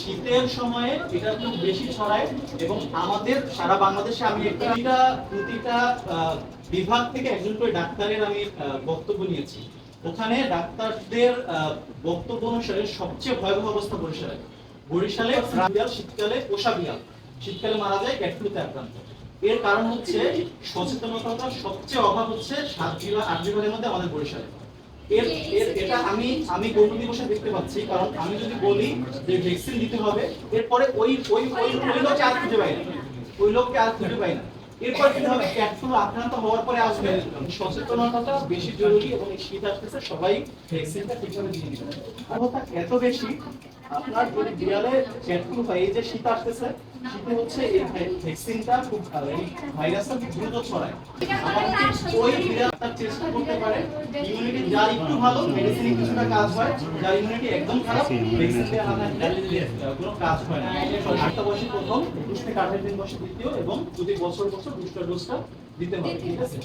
শীতের সময়ে এটা খুব বেশি ছড়ায় এবং আমাদের সারা বাংলাদেশে আমি প্রতিটা প্রতিটা বিভাগ থেকে একজন করে ডাক্তারের আমি বক্তব্য নিয়েছি। ওখানে ডাক্তারদের বক্তব্য অনুসারে সবচেয়ে ভয়াবহ অবস্থা বরিশালে। বরিশালে শীতকালে পোষা বিড়াল শীতকালে মারা যায় ক্যাট ফ্লুতে আক্রান্ত। এর কারণ হচ্ছে সচেতনতাটা সবচেয়ে অভাব হচ্ছে সাত বিভাগ আট বিভাগের মধ্যে আমাদের বরিশালে। এর এর, এটা আমি আমি দিবসে দেখতে পাচ্ছি, কারণ আমি যদি বলি যে ভ্যাকসিন দিতে হবে, এরপরে ওই ওই ওই ওই আর খুঁজে পাই না। ওই লোককে আর খুঁজে পাই না। এরপর কি হবে? আক্রান্ত হওয়ার পরে আসবে। সচেতনতাটা বেশি জরুরি এবং এই শীত আসতেছে, সবাই ভ্যাকসিনটা ঠিকভাবে দিয়ে এত বেশি, আপনার যদি বিড়ালে হয় এই যে শীত আসতেছে, শীতে হচ্ছে এই ভ্যাকসিনটা খুব ভাইরাসটা খুব দ্রুত ছড়ায়। ওই বিড়াল তার চেষ্টা করতে পারে। ইমিউনিটি যার একটু ভালো মেডিসিন কিছুটা কাজ হয় যার ইমিউনিটি একদম খারাপ ভ্যাকসিন দেওয়া না থাকলে কোনো কাজ হয় না। আটটা বয়সে প্রথম একুশ থেকে আঠাশ দিন বয়সে দ্বিতীয় এবং প্রতি বছর বছর বুস্টার ডোজটা দিতে হবে ঠিক আছে?